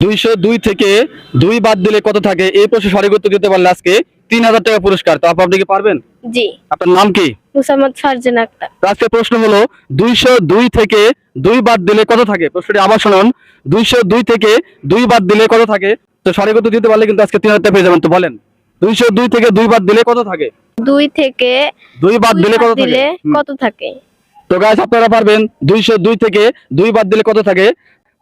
দুইশো দুই থেকে দুই বাদ দিলে কত থাকে? এই প্রশ্ন সঠিক উত্তর দিতে পারলে আজকে তিন হাজার টাকা পুরস্কার। তো আপনি কি পারবেন? জি। আপনার নাম কি? মুসাম্মদ ফারজান আক্তার। আজকে প্রশ্ন হলো দুইশো দুই থেকে দুই বাদ দিলে কত থাকে? প্রশ্নটি আবার শুনুন। দুইশো দুই থেকে দুই বাদ দিলে কত থাকে? তো সঠিক উত্তর দিতে পারলে কিন্তু আজকে তিন হাজার টাকা পেয়ে যাবেন। তো বলেন দুইশো দুই থেকে দুই বাদ দিলে কত থাকে? দুই থেকে দুই বাদ দিলে কত থাকে? দিলে কত থাকে? তো গাছ আপনারা পারবেন। দুইশো দুই থেকে দুই বাদ দিলে কত থাকে?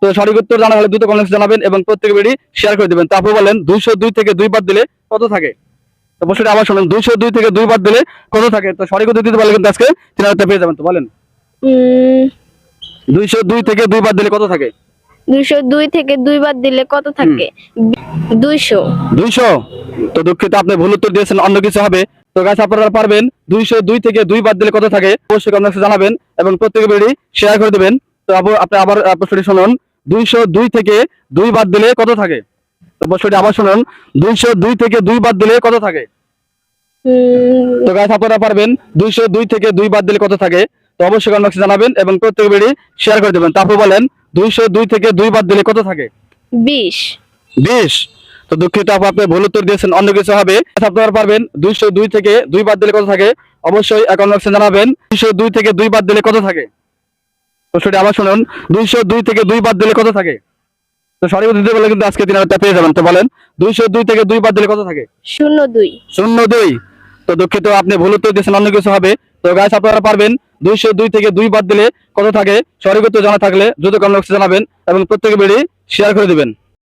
তো সঠিক উত্তর জানা হলে দ্রুত কমেন্টস জানাবেন এবং প্রত্যেক ভিডিও শেয়ার করে দিবেন। তারপর বলেন দুইশো দুই থেকে দুই বাদ দিলে কত থাকে? তো প্রশ্নটা আবার শুনুন দুইশো দুই থেকে দুই বাদ দিলে কত থাকে? তো সঠিক উত্তর দিতে পারলে কিন্তু আজকে তিন হাজার পেয়ে যাবেন। তো বলেন দুইশো দুই থেকে দুই বাদ দিলে কত থাকে? দুইশো দুই থেকে দুই বাদ দিলে কত থাকে? দুইশো। দুইশো? তো দুঃখিত আপনি ভুল উত্তর দিয়েছেন অন্য কিছু হবে। তো গাছ আপনারা পারবেন দুইশো দুই থেকে দুই বাদ দিলে কত থাকে? অবশ্যই কমেন্টসে জানাবেন এবং প্রত্যেক ভিডিও শেয়ার করে দিবেন। তো আপনি আবার প্রশ্নটি শুনুন। দুইশো দুই থেকে দুই বাদ দিলে কত থাকে? প্রশ্নটি আবার শুনুন। দুইশো দুই থেকে দুই বাদ দিলে কত থাকে? তো গাছ আপনারা পারবেন। দুইশো দুই থেকে দুই বাদ দিলে কত থাকে? তো অবশ্যই কমেন্টসে জানাবেন এবং প্রত্যেক ভিডিও শেয়ার করে দেবেন। তারপর বলেন দুইশো দুই থেকে দুই বাদ দিলে কত থাকে? বিশ। বিশ। তো দুঃখিত আপু আপনি ভুল উত্তর দিয়েছেন অন্য কিছু হবে। আপনারা পারবেন। দুইশো দুই থেকে দুই বাদ দিলে কত থাকে? অবশ্যই অ্যাকাউন্ট বক্সে জানাবেন। দুইশো দুই থেকে দুই বাদ দিলে কত থাকে? প্রশ্নটি আবার শুনুন দুইশো দুই থেকে দুই বাদ দিলে কত থাকে? তো উত্তর দিতে বলে কিন্তু আজকে তিন হাজার পেয়ে যাবেন। তো বলেন দুইশো দুই থেকে দুই বাদ দিলে কত থাকে? শূন্য দুই। শূন্য দুই। তো দুঃখিত আপনি ভুল উত্তর দিয়েছেন অন্য কিছু হবে। তো গাছ আপনারা পারবেন দুইশো দুই থেকে দুই বাদ দিলে কত থাকে? সরিগত জানা থাকলে দ্রুত কমেন্ট বক্সে জানাবেন এবং প্রত্যেকে বেড়ে শেয়ার করে দিবেন।